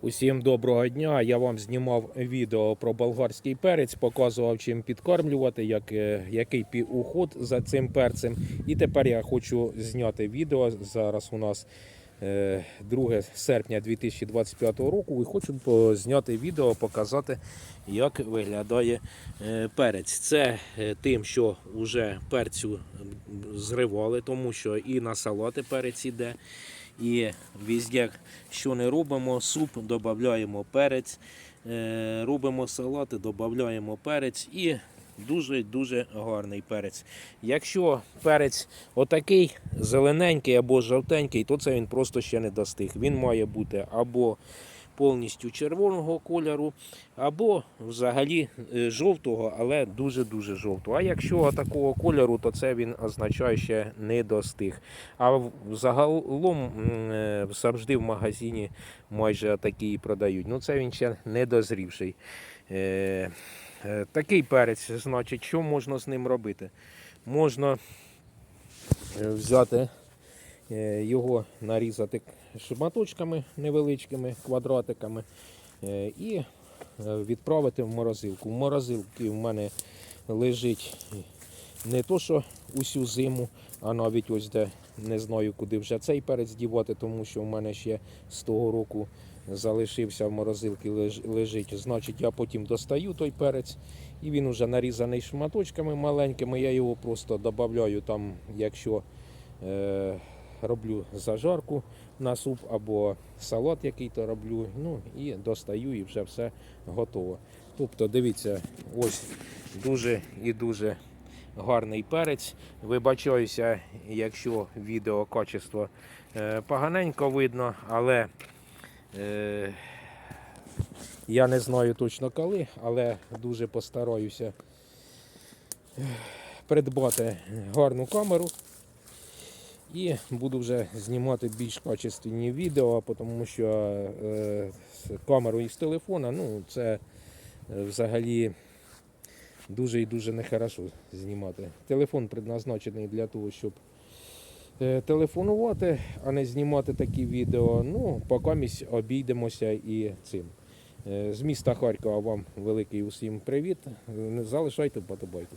Усім доброго дня. Я вам знімав відео про болгарський перець, показував чим підкормлювати, як, е, який уход за цим перцем. І тепер я хочу зняти відео. Зараз у нас е, 2 серпня 2025 року. І хочу зняти відео, показати, як виглядає е, перець. Це е, тим, що вже перцю зривали, тому що і на салати перець іде. І везде, що не робимо, суп додаємо перець, е, робимо салати, додаємо перець і дуже-дуже гарний перець. Якщо перець отакий зелененький або жовтенький, то це він просто ще не достиг. Він має бути або повністю червоного кольору, або взагалі е, жовтого, але дуже-дуже жовтого. А якщо такого кольору, то це він означає ще не достиг. А в- загалом е, завжди в магазині майже такі і продають. Ну це він ще не дозрівший. Е, Такий перець, значить, що можна з ним робити? Можна взяти його, нарізати шматочками невеличкими, квадратиками е, і е, відправити в морозилку. В морозилці в мене лежить не то, що усю зиму, а навіть ось де не знаю, куди вже цей перець дівати, тому що в мене ще з того року залишився в морозилці лежить. Значить, я потім достаю той перець, і він уже нарізаний шматочками маленькими. Я його просто додаю там, якщо е, роблю зажарку на суп або салат який то роблю. Ну і достаю, і вже все готово. Тобто, дивіться, ось дуже і дуже гарний перець. Вибачаюся, якщо відео качество е, поганенько видно, але е, я не знаю точно коли, але дуже постараюся е, придбати гарну камеру. І буду вже знімати більш качественні відео, тому що е, з камерою з телефона, ну, це е, взагалі дуже і дуже нехорошо знімати. Телефон предназначений для того, щоб е, телефонувати, а не знімати такі відео. Ну, поки обійдемося і цим. Е, З міста Харкова вам великий усім привіт. Залишайте вподобайку.